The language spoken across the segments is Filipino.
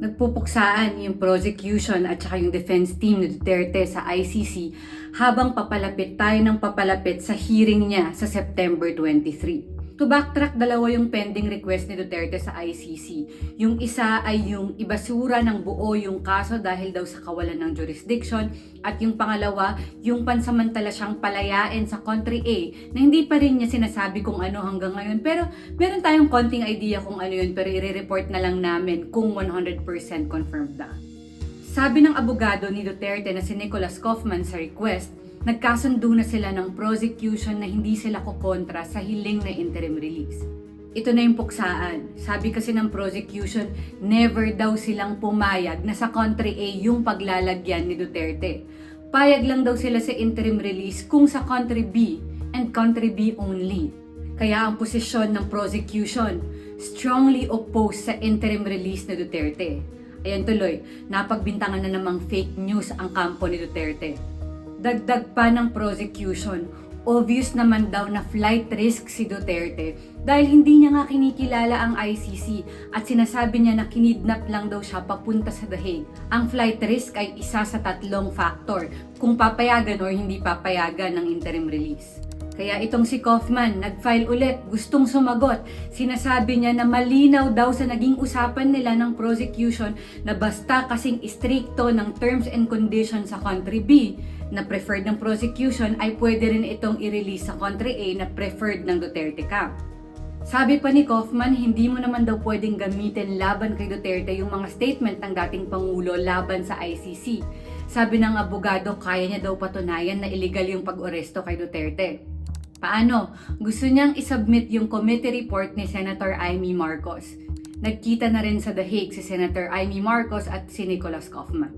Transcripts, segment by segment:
Nagpupuksaan yung prosecution at saka yung defense team ni Duterte sa ICC habang papalapit tayo ng papalapit sa hearing niya sa September 23. To backtrack, dalawa yung pending request ni Duterte sa ICC. Yung isa ay yung ibasura ng buo yung kaso dahil daw sa kawalan ng jurisdiction at yung pangalawa, yung pansamantala siyang palayain sa country A na hindi pa rin niya sinasabi kung ano hanggang ngayon. Pero meron tayong konting idea kung ano yun pero i-report na lang namin kung 100% confirmed na. Sabi ng abogado ni Duterte na si Nicholas Kaufman sa request, nagkasundo na sila ng prosecution na hindi sila kukontra sa hiling na interim release. Ito na yung puksaan. Sabi kasi ng prosecution, never daw silang pumayag na sa country A yung paglalagyan ni Duterte. Payag lang daw sila sa interim release kung sa country B and country B only. Kaya ang posisyon ng prosecution, strongly opposed sa interim release ni Duterte. Ayan tuloy, napagbintangan na namang fake news ang kampo ni Duterte. Dagdag pa ng prosecution, obvious naman daw na flight risk si Duterte dahil hindi niya nga kinikilala ang ICC at sinasabi niya na kinidnap lang daw siya papunta sa The Hague. Ang flight risk ay isa sa tatlong factor kung papayagan or hindi papayagan ng interim release. Kaya itong si Kaufman, nag-file ulit, gustong sumagot. Sinasabi niya na malinaw daw sa naging usapan nila ng prosecution na basta kasing istrikto ng terms and conditions sa country B na preferred ng prosecution ay pwede rin itong i-release sa country A na preferred ng Duterte camp. Sabi pa ni Kaufman, hindi mo naman daw pwedeng gamitin laban kay Duterte yung mga statement ng dating Pangulo laban sa ICC. Sabi ng abogado, kaya niya daw patunayan na illegal yung pag-oresto kay Duterte. Paano? Gusto niyang isubmit yung committee report ni Senator Amy Marcos. Nagkita na rin sa The Hague si Senator Amy Marcos at si Nicholas Kaufman.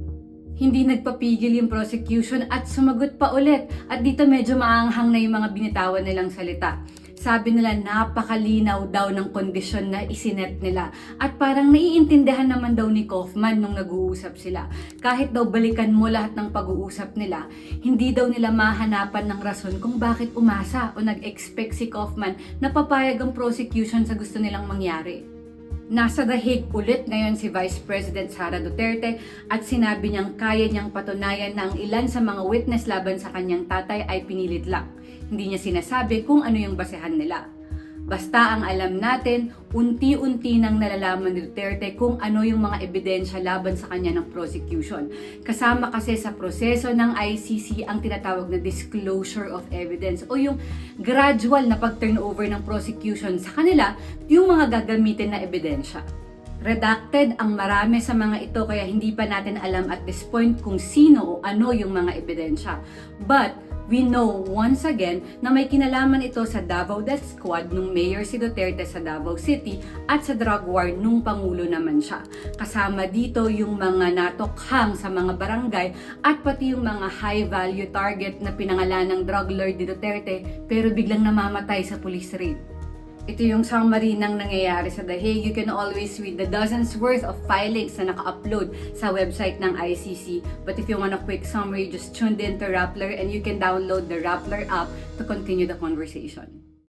Hindi nagpapigil yung prosecution at sumagot pa ulit. At dito medyo maanghang na yung mga binitawan nilang salita. Sabi nila napakalinaw daw ng kondisyon na isinet nila. At parang naiintindihan naman daw ni Kaufman nung nag-uusap sila. Kahit daw balikan mo lahat ng pag-uusap nila, hindi daw nila mahanapan ng rason kung bakit umasa o nag-expect si Kaufman na papayag ang prosecution sa gusto nilang mangyari. Nasa The Hague ulit ngayon si Vice President Sara Duterte at sinabi niyang kaya niyang patunayan na ang ilan sa mga witness laban sa kanyang tatay ay pinilit lang. Hindi niya sinasabi kung ano yung basehan nila. Basta ang alam natin, unti-unti nang nalalaman ni Duterte kung ano yung mga ebidensya laban sa kanya ng prosecution. Kasama kasi sa proseso ng ICC ang tinatawag na disclosure of evidence o yung gradual na pag-turnover ng prosecution sa kanila yung mga gagamitin na ebidensya. Redacted ang marami sa mga ito kaya hindi pa natin alam at this point kung sino o ano yung mga ebidensya. But we know once again na may kinalaman ito sa Davao Death Squad nung mayor si Duterte sa Davao City at sa drug war nung pangulo naman siya. Kasama dito yung mga natokhang sa mga barangay at pati yung mga high value target na pinangalan ng drug lord ni Duterte pero biglang namamatay sa police raid. Ito yung summary ng nangyayari sa The Hague. You can always read the dozens worth of filings na naka-upload sa website ng ICC. But if you want a quick summary, just tuned in to Rappler and you can download the Rappler app to continue the conversation.